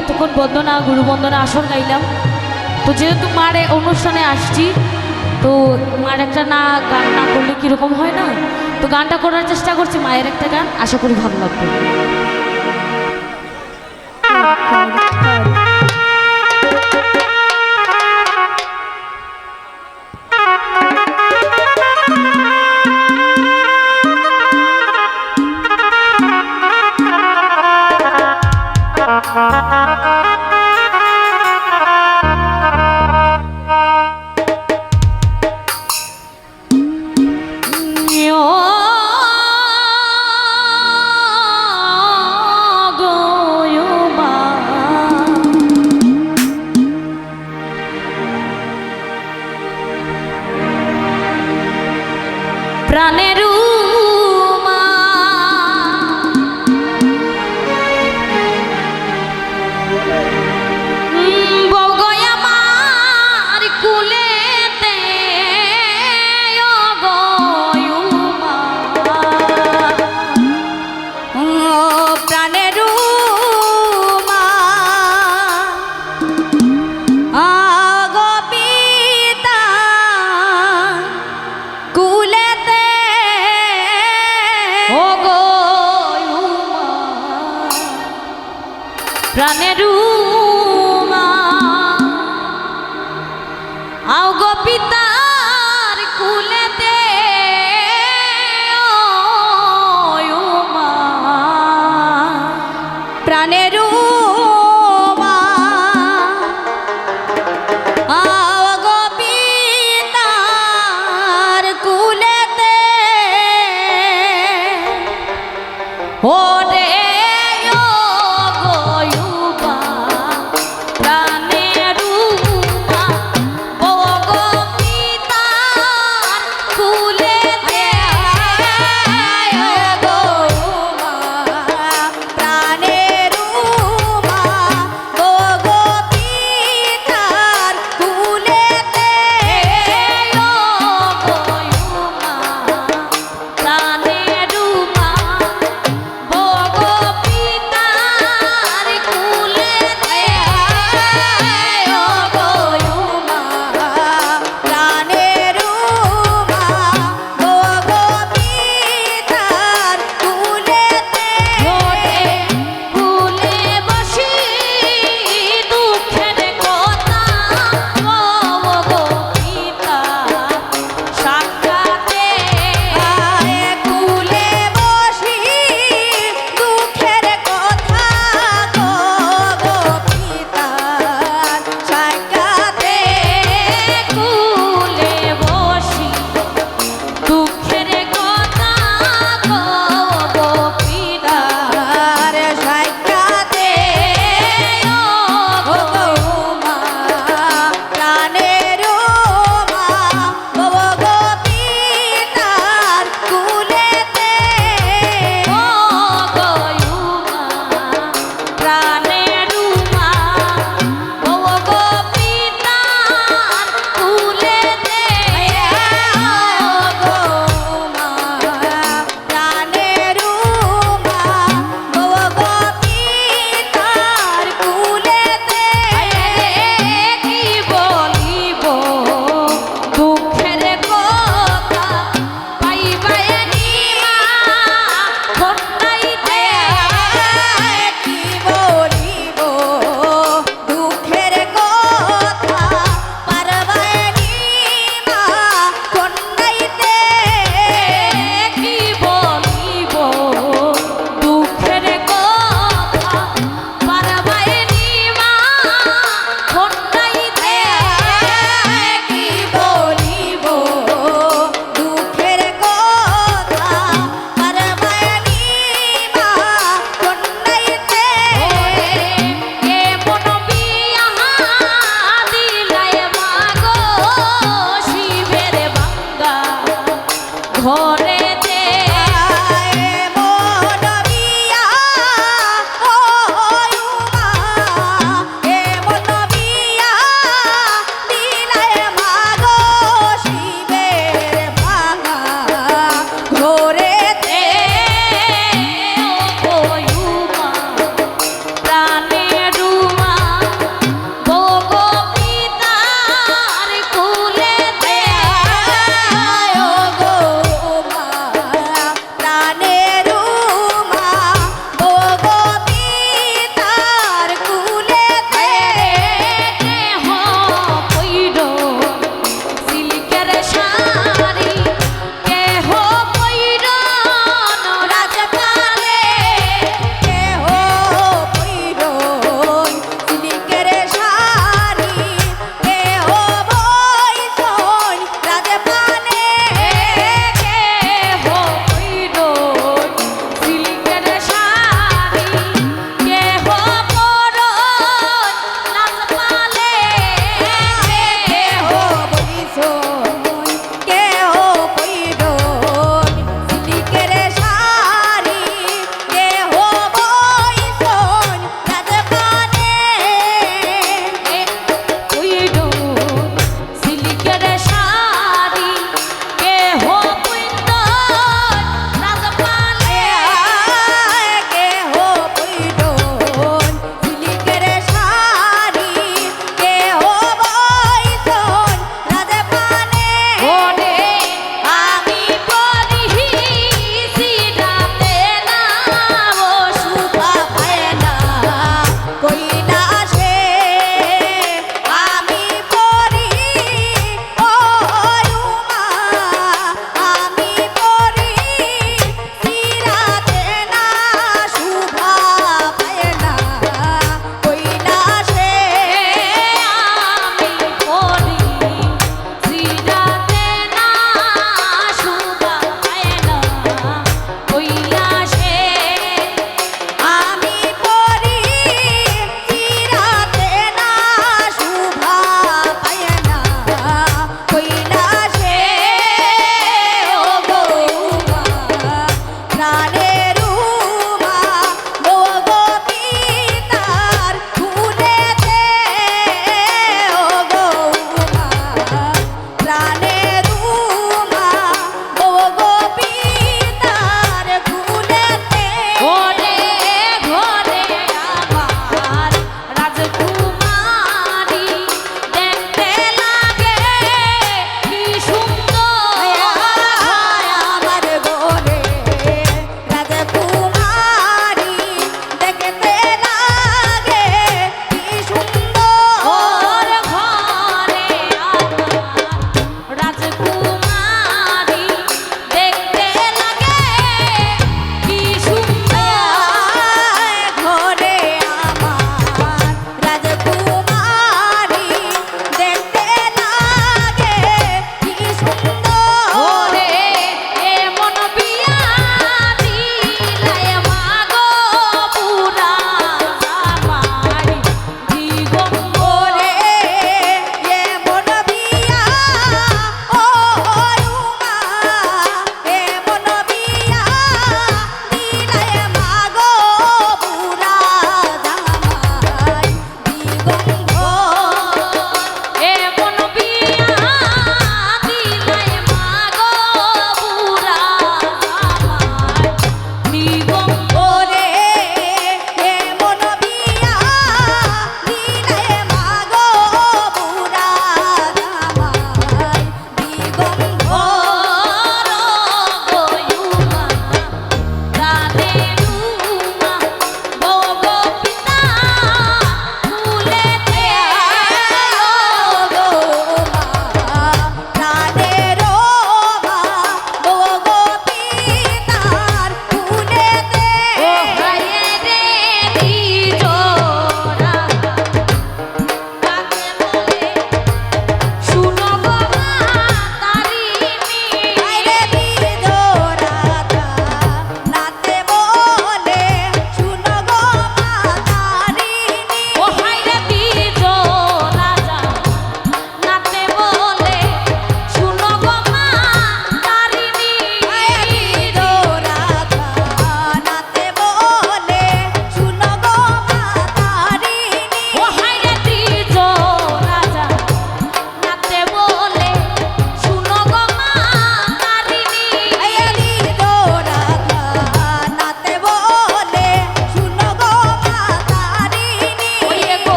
এতক্ষণ বন্দনা, গুরু বন্দনা আসর গাইলাম। তো যেহেতু মার অনুষ্ঠানে আসছি, তো মার একটা না, গান না করলে কীরকম হয় না? তো গানটা করার চেষ্টা করছি, মায়ের একটা গান, আশা করি ভালো লাগবে। গো পিতার কুলেতে